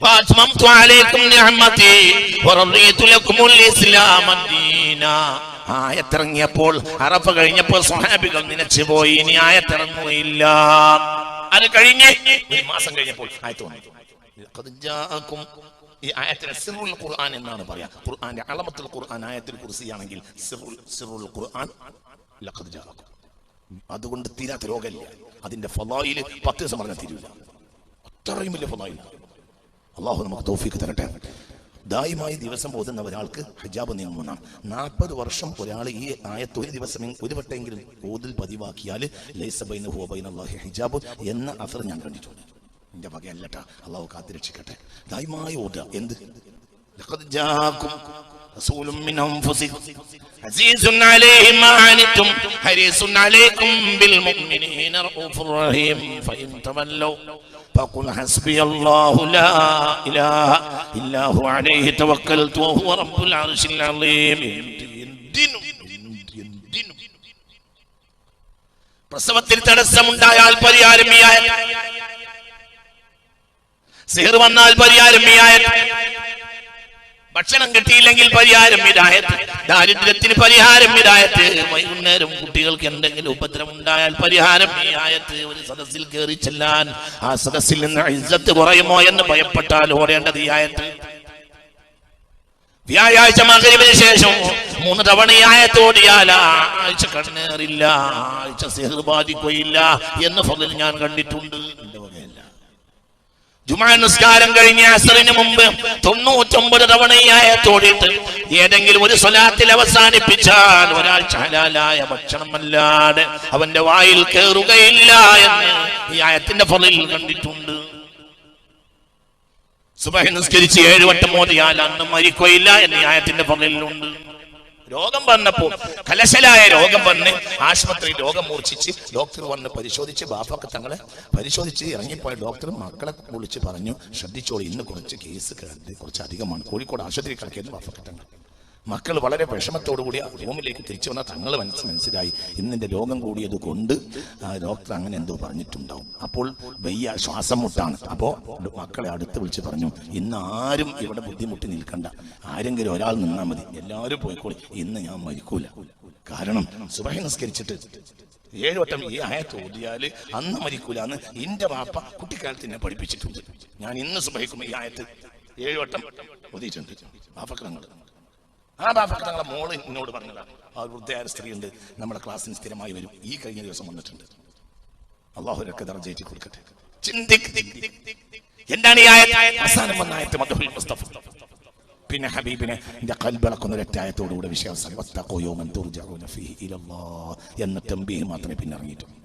وأتممت عليكم نعمتي ورضيت لكم الإسلام دينا ആയത്തിറങ്ങിയപ്പോൾ അറഫ കഴിഞ്ഞപ്പോൾ സ്വഹാബികൾ നിലച്ചുപോയി ഇനി ആയത്തിറങ്ങുകയില്ല അത് കഴിഞ്ഞ് ഒരു മാസം കഴിഞ്ഞപ്പോൾ ആയത്ത് വന്നു ലഖദ് ജാഅക്കും ഈ ആയത്തിന് സിറുൽ ഖുർആൻ എന്നാണ് പറയാ ഖുർആന്റെ അളമത്തുൽ ഖുർആൻ ആയത്തിൽ കുറിസിയാണെങ്കിൽ സിറുൽ സിറുൽ ഖുർആൻ ലഖദ് ജാഅക്കും അതുകൊണ്ട് തീരാത്ത രോഗമില്ല. അതിന്റെ ഫലായിൽ പത്ത് ദിവസം പറഞ്ഞാൽ തീരൂല. അത്രയും വലിയ ഫലായിൽ അള്ളാഹു നമുക്ക് തോഫിക്ക് തരട്ടെ. ദായമായി ദിവസം പോകുന്ന ഒരാൾക്ക് ഹിജാബ് നിയമമാണ് നാൽപ്പത് വർഷം ഒരാൾ ഈ ആയത്ത് ഒരു ദിവസം ഒരു വട്ടെങ്കിലും ഓതിൽ പതിവാക്കിയാൽ ഹിജാബ് എന്ന അസർ ഞാൻ കണ്ടിട്ടുണ്ട്. എന്റെ വകയല്ലട്ടാ. അള്ളാഹു കാത്തിരക്ഷിക്കട്ടെ. ദായമായി ഓത എന്ത്? لقد جاءكم رسول من أنفسكم عزيز عليه ما عنتم حريص عليكم بالمؤمنين رؤوف رحيم فإن تولوا فقل حسبي الله لا إله إلا هو عليه توكلت وهو رب العرش العظيم എന്തിനും എന്തിനും പ്രസവത്തിൽ തടസ്സമുണ്ടായാൽ പരിഹാരം ഈ ആയത്ത് സിഹർ വന്നാൽ പരിഹാരം ഈ ആയത്ത് ഭക്ഷണം കിട്ടിയില്ലെങ്കിൽ പരിഹാരം ഇതായത് ദാരിദ്ര്യത്തിന് പരിഹാരം ഇതായത് വൈകുന്നേരം കുട്ടികൾക്ക് എന്തെങ്കിലും ഉപദ്രവം ഉണ്ടായാൽ പരിഹാരം വിരായത്ത് ഒരു സദസ്സിൽ കയറി ചെല്ലാൻ ആ സദസ്സിൽ നിന്ന് ഇജ്ജത്ത് കുറയുമോ എന്ന് ഭയപ്പെട്ടാൽ ഓടേണ്ടത് ഈ ആയത്ത് വ്യാഴാഴ്ച മകരിവിന് ശേഷം മൂന്ന് തവണ ഈ ആയത്ത് ഓടിയാൽ ആഴ്ച കണ്ണേറില്ല ആഴ്ച സെഹർ ബാധിക്കുകയില്ല എന്ന് ഫലം ഞാൻ കണ്ടിട്ടുണ്ട്. ജുമാ നിസ്കാരം കഴിഞ്ഞ അസറിന് മുമ്പ് തൊണ്ണൂറ്റൊമ്പത് തവണ ഈ ആയത്തോടിട്ട് ഏതെങ്കിലും ഒരു സ്വലാത്തിൽ അവസാനിപ്പിച്ചാൽ ഒരാൾ ഹലാലായ ഭക്ഷണമല്ലാതെ അവന്റെ വായിൽ കയറുകയില്ല എന്ന് ഈ ആയത്തിന്റെ ഫലയിൽ കണ്ടിട്ടുണ്ട്. സുബഹി നിസ്കരിച്ച് ഏഴുവട്ടം മോദിയാൽ അന്ന് മരിക്കുകയില്ല എന്ന് ഈ ആയത്തിന്റെ ഫലിലുണ്ട് രോഗം വന്നപ്പോ കലശലായ രോഗം വന്ന് ആശുപത്രി രോഗം മൂർച്ഛിച്ച് ഡോക്ടർ വന്ന് പരിശോധിച്ച് ബാപ്പൊക്കെ തങ്ങളെ പരിശോധിച്ച് ഇറങ്ങിപ്പോയ ഡോക്ടർ മക്കളെ വിളിച്ച് പറഞ്ഞു ശ്രദ്ധിച്ചോളൂ ഇന്ന് കുറച്ച് കേസ് കുറച്ച് അധികമാണ് കോഴിക്കോട് ആശുപത്രി കിടക്കിയെന്ന് ബാപ്പൊക്കെ തങ്ങൾ. മക്കൾ വളരെ വിഷമത്തോടുകൂടി ആ റൂമിലേക്ക് തിരിച്ചു വന്ന തങ്ങൾ മനസ്സ് മനസ്സിലായി. ഇന്നിന്റെ രോഗം കൂടിയത് കൊണ്ട് ആ ഡോക്ടർ അങ്ങനെ എന്തോ പറഞ്ഞിട്ടുണ്ടാവും. അപ്പോൾ വയ്യ ശ്വാസം മുട്ടാണ്. അപ്പോൾ മക്കളെ അടുത്ത് വിളിച്ച് പറഞ്ഞു ഇന്ന് ആരും ഇവിടെ ബുദ്ധിമുട്ടി നിൽക്കണ്ട. ആരെങ്കിലും ഒരാൾ നിന്നാൽ മതി. എല്ലാവരും പോയിക്കോളി. ഇന്ന് ഞാൻ മരിക്കൂല. കാരണം സുബഹി നിസ്കരിച്ചിട്ട് ഏഴ് വട്ടം ഈ ആയത്ത് തോതിയാൽ അന്ന് മരിക്കൂല എന്ന് എന്റെ വാപ്പ കുട്ടിക്കാലത്ത് എന്നെ പഠിപ്പിച്ചിട്ടുണ്ട്. ഞാൻ ഇന്ന് സുബഹിക്കും ഈ ആയത്ത് ഏഴ് വട്ടം ഓതിയിട്ടുണ്ട് വാപ്പക്കളങ്ങൾ ആ ബാഫക്ക് തങ്ങളെ മോൾ എന്നോട് പറഞ്ഞതാണ് ആ വൃദ്ധയായ സ്ത്രീ ഉണ്ട് നമ്മുടെ ക്ലാസ്സിന് സ്ഥിരമായി വരും. ഈ കഴിഞ്ഞ ദിവസം വന്നിട്ടുണ്ട്. അള്ളാഹുരൊക്കെ ദർജയിച്ച് കൊടുക്കട്ടെ. എന്താണ് ഈ അവസാനം വന്ന ആയത്ത് മദ്ഹുൽ മുസ്തഫ. പിന്നെ ഹബീബിനെ എന്റെ കൽബിളക്കുന്ന ഒരറ്റായത്തോടുകൂടെ വിശ്വാസം എന്ന തംബീഹ് മാത്രമേ പിന്നെ ഇറങ്ങിയിട്ടുള്ളൂ.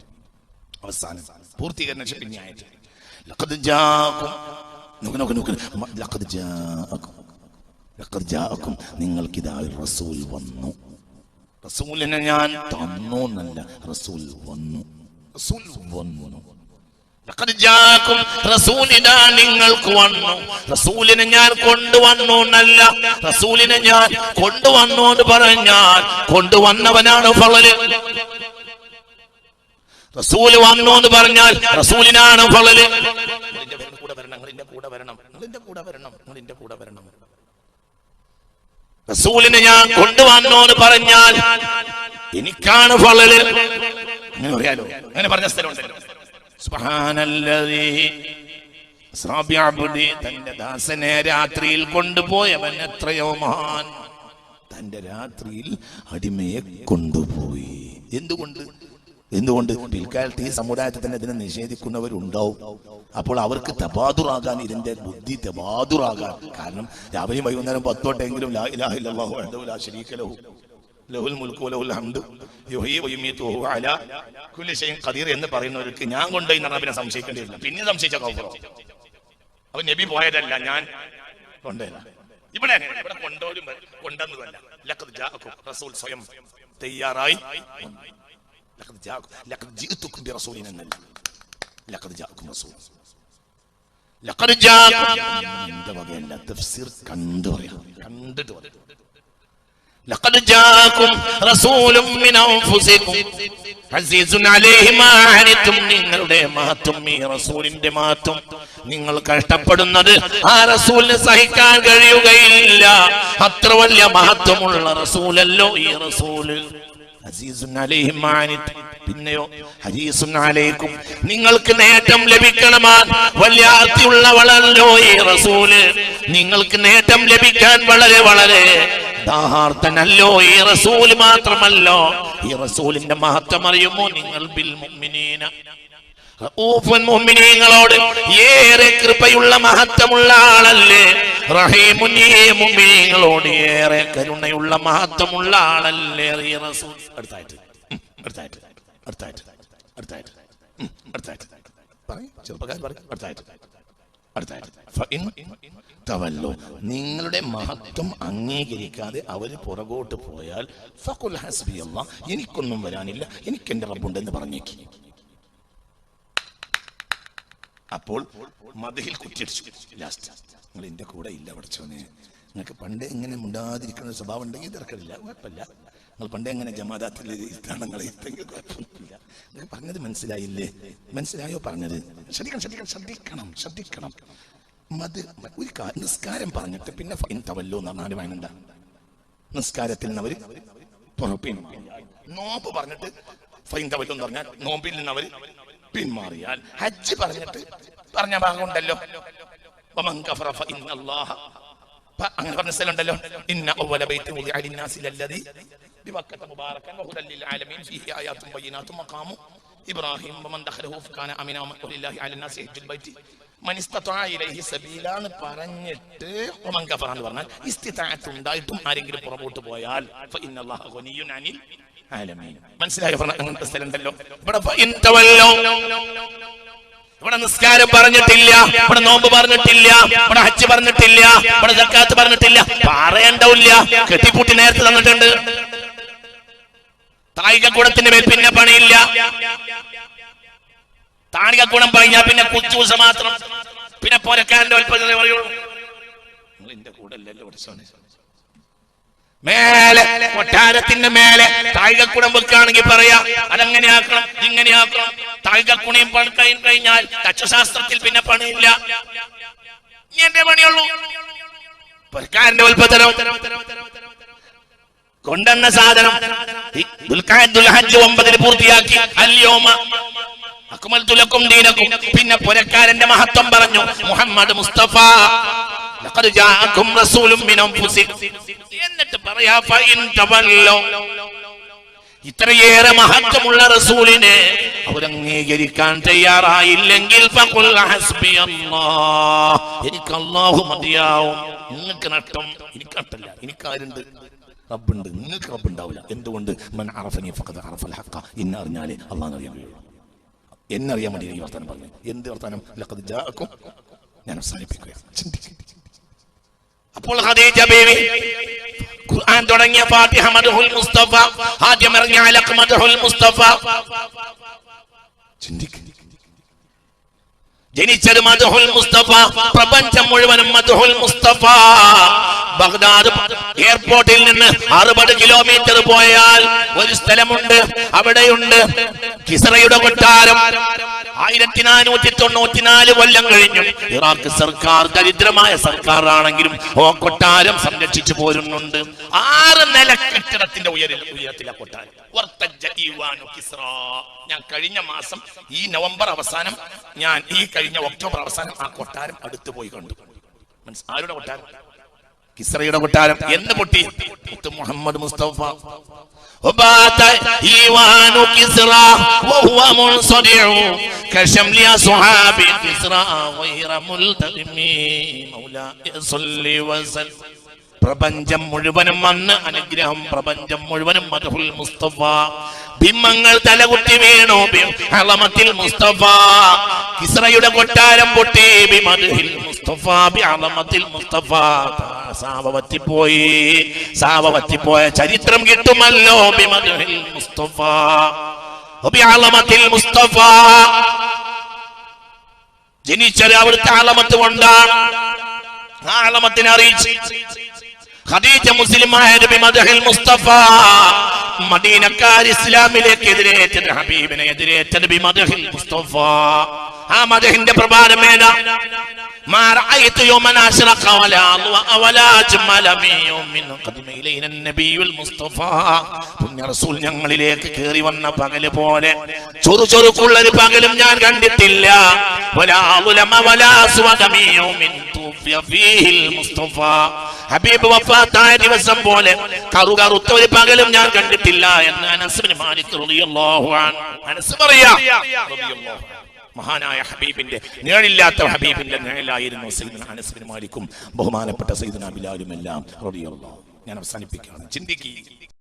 അവസാനം പൂർത്തീകരണ പിന്നെ ആയിട്ട് ലഖദ് ജാഅക്കും നോക്ക് നോക്ക് നോക്ക് മ- ലഖദ് ജാഅക്കും ലഖദ് ജാഅക്കും നിങ്ങൾക്കിതാ റസൂൽ വന്നു. റസൂലിനെ ഞാൻ തന്നു എന്നല്ല റസൂൽ വന്നു. റസൂൽ വന്നു. റസൂലിനാ നിങ്ങൾക്ക് വന്നു. റസൂലിനെ ഞാൻ കൊണ്ടുവന്നു എന്നല്ല റസൂലിനെ ഞാൻ കൊണ്ടുവന്നു എന്ന് പറഞ്ഞാൽ കൊണ്ടുവന്നവനാണ് ഫളൽ. റസൂൽ വന്നു എന്ന് പറഞ്ഞാൽ റസൂലിനാണ് ഫളൽ. കൂടെ വരണം നിങ്ങളുടെ കൂടെ വരണം നിങ്ങളുടെ കൂടെ വരണം നിങ്ങളുടെ കൂടെ വരണം. റസൂലിനെ ഞാൻ കൊണ്ടുവന്നോന്ന് പറഞ്ഞാൽ എനിക്കാണ് ഫളൽ. അങ്ങനെ പറയാലോ? അങ്ങനെ പറഞ്ഞ സ്ഥലമുണ്ടല്ലോ തന്റെ ദാസനെ രാത്രിയിൽ കൊണ്ടുപോയവൻ എത്രയോ മഹാൻ. തന്റെ രാത്രിയിൽ അടിമയെ കൊണ്ടുപോയി. എന്തുകൊണ്ട്? എന്തുകൊണ്ട്? പിൽക്കാലത്ത് ഈ സമുദായത്തിൽ തന്നെ ഇതിനെ നിഷേധിക്കുന്നവരുണ്ടാവും. അപ്പോൾ അവർക്ക് തബാദുറാകാൻ ഇതിന്റെ ബുദ്ധി തബാദുറാകാൻ. കാരണം രാവിലെയും വൈകുന്നേരം പത്തോട്ടെങ്കിലും എന്ന് പറയുന്നവർക്ക് ഞാൻ കൊണ്ടുപോയി എന്ന് പിന്നെ സംശയിക്കേണ്ടിയില്ല പിന്നെ സംശയിച്ച കൗഫറോ? അപ്പൊ നബി പോയതല്ല ഞാൻ കൊണ്ടുവരാം ഇവിടെ ഇവിടെ ജാഅക്കും റസൂൽ സ്വയം തയ്യാറായി ലഖദ് ജാഅക്കും ലഖദ് ജിഅ്തുക്കും ബിറസൂലിൻ എന്നല്ല ലഖദ് ജാഅക്കും റസൂൽ ലഖദ് ജാഅക്കും എന്റെ വകയല്ല തഫ്സീർ കണ്ടു പറയാം കണ്ടിട്ട് പറയാം لقد جاءكم رسول من أنفسكم عزيز عليه ما عنتم നിങ്ങളുടെ മഹത്വം ഈ റസൂലിന്റെ മഹത്വം നിങ്ങൾ കഷ്ടപ്പെടുന്നത് ആ റസൂലിന് സഹിക്കാൻ കഴിയുകയില്ല അത്ര വലിയ മഹത്വമുള്ള റസൂലല്ലോ ഈ റസൂല് പിന്നെയോ ഹരീസുൻ അലൈക്കും. നിങ്ങൾക്ക് നേട്ടം ലഭിക്കണമാൻ വല്യാർത്തിയുള്ള ആർത്തിയുള്ളവളല്ലോ ഈ റസൂൽ. നിങ്ങൾക്ക് നേട്ടം ലഭിക്കാൻ വളരെ വളരെ ദാഹാർത്തനല്ലോ ഈ റസൂൽ മാത്രമല്ലോ. ഈ റസൂലിന്റെ മഹത്വം അറിയുമോ? നിങ്ങൾ ബിൽ മുഅ്മിനീന. റഊഫുൻ മുഅ്മിനീങ്ങളോട് ഏറെ കൃപയുള്ള മഹത്വമുള്ള ആളല്ലേ? മുഅ്മിനീങ്ങളോട് ഏറെ കരുണയുള്ള മഹത്വമുള്ള ആളല്ലേ? അടുത്തായിട്ട്. നിങ്ങളുടെ മഹത്വം അംഗീകരിക്കാതെ അവർ പുറകോട്ട് പോയാൽ എനിക്കൊന്നും വരാനില്ല എനിക്ക് എന്റെ റബ്ബുണ്ടെന്ന് പറഞ്ഞേക്ക്. അപ്പോൾ മതിൽ കുറ്റിയടിച്ചു. ലാസ്റ്റ് നിങ്ങൾ എന്റെ കൂടെ ഇല്ല പഠിച്ചോനെ നിങ്ങൾക്ക് പണ്ടേ ഇങ്ങനെ മുണ്ടാതിരിക്കുന്ന സ്വഭാവം ഉണ്ടെങ്കിൽ തിരക്കില്ല കുഴപ്പമില്ല. നിങ്ങൾ പണ്ടേ എങ്ങനെ ജമാതാത്തിൽ കുഴപ്പമൊന്നുമില്ല. നിങ്ങൾ പറഞ്ഞത് മനസ്സിലായില്ലേ? മനസ്സിലായോ പറഞ്ഞത്? ശ്രദ്ധിക്കണം ശ്രദ്ധിക്കണം ശ്രദ്ധിക്കണം ശ്രദ്ധിക്കണം. മത് ഒരു നിസ്കാരം പറഞ്ഞിട്ട് പിന്നെ ഫൈൻ തവല്ലോ എന്ന് പറഞ്ഞാൽ വേണ്ട നിസ്കാരത്തിൽ നിന്ന് അവർ പുറപ്പിൻ നോമ്പ് പറഞ്ഞിട്ട് ഫൈൻ തവല്ലോ എന്ന് പറഞ്ഞാൽ നോമ്പിൽ നിന്ന് അവർ പിന്മാറിയാൽ ഹജ്ജ് പറഞ്ഞിട്ട് പറഞ്ഞ ഭാഗമുണ്ടല്ലോ. അങ്ങനെ പറഞ്ഞ സ്ഥലമുണ്ടല്ലോ. ഇന്ന അവല ബൈത്തി ലല്ലദി ബിബക്കത മുബാറകൻ വഹുദൻ ലിൽ ആലമീൻ. ഫീഹി ആയാത്തും ഇബ്രാഹിം വമൻ ദഖലഹു ഫകാന അമിന വലില്ലാഹി അലന്നാസി ഹജ്ജുൽ ബൈത്തി. മൻ ഇസ്തതഅ ഇലൈഹി സബീല പറഞ്ഞിട്ട് കഫറ എന്ന് പറഞ്ഞാൽ ഇസ്തിതാഅത്ത് ഉണ്ടായിട്ടും ആരെങ്കിലും പുറകോട്ട് പോയാൽ അല്ലാഹ ഗനിയ്യുൻ അനിൽ. ഇവിടെ ഇവിടെ നിസ്കാരം പറഞ്ഞിട്ടില്ല. ഇവിടെ നോമ്പ് പറഞ്ഞിട്ടില്ല. ഇവിടെ ഹജ്ജ് പറഞ്ഞിട്ടില്ല. ഇവിടെ ജക്കാത്ത് പറഞ്ഞിട്ടില്ല. പറയണ്ടവില്ല. കെട്ടിപ്പൂട്ടി നേരത്തെ തന്നിട്ടുണ്ട്. തായികക്കുടത്തിന്റെ മേൽ പിന്നെ പണിയില്ല. താണികക്കുടം പറഞ്ഞാൽ പിന്നെ കുച്ചൂസ മാത്രം. പിന്നെ പോരക്കാരന്റെ ഉൽപ്പന്നതേ പറയുള്ളൂ. നിങ്ങൾ എന്റെ കൂടെ അല്ലല്ലോ മേലെ കൊട്ടാരത്തിന്റെ മേലെ താഴ്കക്കുടം വെക്കുകയാണെങ്കിൽ പറയാ അതങ്ങനെ ആക്കണം ഇങ്ങനെ ആക്കണം. താഴികക്കുണയും പണി കഴിഞ്ഞാൽ തച്ചുശാസ്ത്രത്തിൽ പിന്നെ പണിയില്ല. എന്റെ പണിയുള്ളൂ? സർക്കാരിന്റെ ഉൽപ്പത്തരം കൊണ്ടെന്ന സാധനം. ഈ ദുൽഖഅദുൽ ഹജ്ജ് ഒമ്പതിന് പൂർത്തിയാക്കി. അല്യോമ. അക്മൽതു തുലക്കും ദീനക്കും. പിന്നെ പുരക്കാരന്റെ മഹത്വം പറഞ്ഞു മുഹമ്മദ് മുസ്തഫ. മിൻ എന്നിട്ട് പറയാ ഇത്രയേറെ മഹത്വമുള്ള റസൂലിനെ അവരംഗീകരിക്കാൻ തയ്യാറായില്ലെങ്കിൽ എനിക്ക് അള്ളാഹു മതിയാവും. നിങ്ങൾക്ക് നഷ്ടം. എനിക്ക് നഷ്ടല്ല എനിക്കാരുണ്ട് റബ്ബുണ്ട്. നിങ്ങൾക്ക് റബ്ബ് ഉണ്ടാവില്ല. എന്തുകൊണ്ട്? മൻ അറഫനി ഫഖദ് അറഫൽ അള്ളാഹ് അറിയാൻ കഴിയുള്ളൂ. എന്നെ അറിയാൻ വേണ്ടി ഈ വർത്താനം പറഞ്ഞു. എന്ത് വർത്താനം? ലഖദ് ഞാൻ അവസാനിപ്പിക്കുകയാണ്. ചിന്തിക്കുക അപ്പോൾ ഖദീജ ഖുർആൻ തുടങ്ങിയ ഫാത്തിഹ മദ്ഹുൽ മുസ്തഫ ആദ്യം ഇറങ്ങിയ അലഖ് മദ്ഹുൽ മുസ്തഫ. ചിന്തിക്കുക ജനിച്ചത് മദ്ഹുൽ മുസ്തഫ പ്രപഞ്ചം മുഴുവനും മദ്ഹുൽ മുസ്തഫ. ബഗ്ദാദ് എയർപോർട്ടിൽ നിന്ന് അറുപത് കിലോമീറ്റർ പോയാൽ ഒരു സ്ഥലമുണ്ട് അവിടെയുണ്ട്. കിസറയുടെ കൊട്ടാരം. ആയിരത്തി നാനൂറ്റി തൊണ്ണൂറ്റിനാല് കൊല്ലം കഴിഞ്ഞു. ഇറാഖ് സർക്കാർ ദരിദ്രമായ സർക്കാർ ആണെങ്കിലും ഓ കൊട്ടാരം സംരക്ഷിച്ചു പോരുന്നുണ്ട്. ആറ് നില കെട്ടിടത്തിന്റെ ഉയരിൽ ഉയരത്തിലെ കൊട്ടാരം. ഞാൻ കഴിഞ്ഞ മാസം ഈ നവംബർ അവസാനം ഞാൻ ഈ കഴിഞ്ഞ ഒക്ടോബർ അവസാനം ആ കൊട്ടാരം അടുത്ത് പോയി കണ്ടു. മനസ്സിലാരുടെ കൊട്ടാരം? കിസ്രയുടെ കൊട്ടാരം എന്ന് പൊട്ടി മുത്ത് മുഹമ്മദ് മുസ്തഫ وبات إيوان كسرى وهو منصدع كشمل أصحاب كسرى غير ملتئم مولاي صل وسلم പ്രപഞ്ചം മുഴുവനും അന്ന് അനുഗ്രഹം പ്രപഞ്ചം മുഴുവനും മധുൽ മുസ്തഫ. ബിംബങ്ങൾ തലകുട്ടി വീണു. അളമത്തിൽ മുസ്തഫ. കിസ്രയുടെ കൊട്ടാരം പൊട്ടി. ബിമദ്ഹിൽ മുസ്തഫ. ബി അളമത്തിൽ മുസ്തഫ. സാവവത്തിപ്പോയി സാവവത്തിപ്പോയ ചരിത്രം കിട്ടുമല്ലോ. ബിമദ്ഹിൽ മുസ്തഫ. അളമത്തിൽ മുസ്തഫ. ജനിച്ചത് അവിടുത്തെ ആളമത്ത് കൊണ്ടാണ്. ആ ആളമത്തിനെ അറിയിച്ച്. ഖദീജ മുസ്തഫ ഇസ്ലാമിലേക്ക് എതിരേറ്റത് ഹബീബിനെ എതിരേറ്റത് മുസ്തഫ. ആ മദഹിന്റെ പ്രഭാരമേന ഞങ്ങളിലേക്ക് കേറി വന്ന പകൽ പോലെ ചൊറു ചൊറുക്കുള്ളൊരു പകലും ഞാൻ കണ്ടിട്ടില്ല. മുസ്തഫ. ഹബീബ് വഫാത്തായ ദിവസം പോലെ കറു കറുത്ത ഒരു പകലും ഞാൻ കണ്ടിട്ടില്ല എന്ന് അനസ് മഹാനായ ഹബീബിന്റെ നേഴില്ലാത്ത ഹബീബിന്റെ നേഴിലായിരുന്നു സൈദന മാലിക്കും ബഹുമാനപ്പെട്ട സൈദന എല്ലാം ഞാൻ അവസാനിപ്പിക്കുകയാണ്. ചിന്തിക്കുക